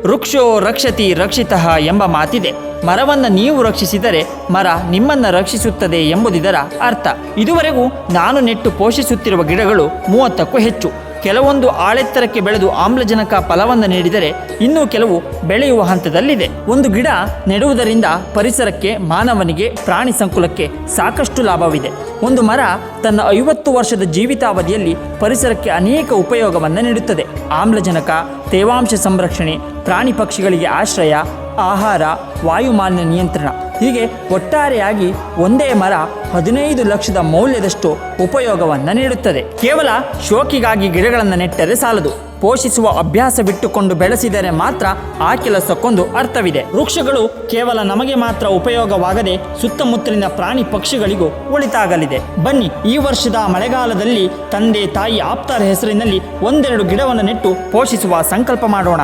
ವೃಕ್ಷೋ ರಕ್ಷತಿ ರಕ್ಷಿತಃ ಎಂಬ ಮಾತಿದೆ. ಮರವನ್ನು ನೀವು ರಕ್ಷಿಸಿದರೆ ಮರ ನಿಮ್ಮನ್ನು ರಕ್ಷಿಸುತ್ತದೆ ಎಂಬುದಿದರ ಅರ್ಥ. ಇದುವರೆಗೂ ನಾನು ನೆಟ್ಟು ಪೋಷಿಸುತ್ತಿರುವ ಗಿಡಗಳು ಮೂವತ್ತಕ್ಕೂ ಹೆಚ್ಚು. ಕೆಲವೊಂದು ಆಳೆತ್ತರಕ್ಕೆ ಬೆಳೆದು ಆಮ್ಲಜನಕ ಫಲವನ್ನು ನೀಡಿದರೆ ಇನ್ನೂ ಕೆಲವು ಬೆಳೆಯುವ ಹಂತದಲ್ಲಿದೆ. ಒಂದು ಗಿಡ ನೆಡುವುದರಿಂದ ಪರಿಸರಕ್ಕೆ ಮಾನವನಿಗೆ ಪ್ರಾಣಿ ಸಂಕುಲಕ್ಕೆ ಸಾಕಷ್ಟು ಲಾಭವಿದೆ. ಒಂದು ಮರ ತನ್ನ ಐವತ್ತು ವರ್ಷದ ಜೀವಿತಾವಧಿಯಲ್ಲಿ ಪರಿಸರಕ್ಕೆ ಅನೇಕ ಉಪಯೋಗವನ್ನು ನೀಡುತ್ತದೆ. ಆಮ್ಲಜನಕ, ತೇವಾಂಶ ಸಂರಕ್ಷಣೆ, ಪ್ರಾಣಿ ಪಕ್ಷಿಗಳಿಗೆ ಆಶ್ರಯ, ಆಹಾರ, ವಾಯುಮಾಲಿನ್ಯ ನಿಯಂತ್ರಣ. ಹೀಗೆ ಒಟ್ಟಾರೆಯಾಗಿ ಒಂದೇ ಮರ ಹದಿನೈದು ಲಕ್ಷದ ಮೌಲ್ಯದಷ್ಟು ಉಪಯೋಗವನ್ನು ನೀಡುತ್ತದೆ. ಕೇವಲ ಶೋಕಿಗಾಗಿ ಗಿಡಗಳನ್ನು ನೆಟ್ಟರೆ ಸಾಲದು. ಪೋಷಿಸುವ ಅಭ್ಯಾಸ ಬಿಟ್ಟುಕೊಂಡು ಬೆಳೆಸಿದರೆ ಮಾತ್ರ ಆ ಕೆಲಸಕ್ಕೊಂದು ಅರ್ಥವಿದೆ. ವೃಕ್ಷಗಳು ಕೇವಲ ನಮಗೆ ಮಾತ್ರ ಉಪಯೋಗವಾಗದೆ ಸುತ್ತಮುತ್ತಲಿನ ಪ್ರಾಣಿ ಪಕ್ಷಿಗಳಿಗೂ ಒಳಿತಾಗಲಿದೆ. ಬನ್ನಿ, ಈ ವರ್ಷದ ಮಳೆಗಾಲದಲ್ಲಿ ತಂದೆ ತಾಯಿ ಆಪ್ತರ ಹೆಸರಿನಲ್ಲಿ ಒಂದೆರಡು ಗಿಡವನ್ನು ನೆಟ್ಟು ಪೋಷಿಸುವ ಸಂಕಲ್ಪ ಮಾಡೋಣ.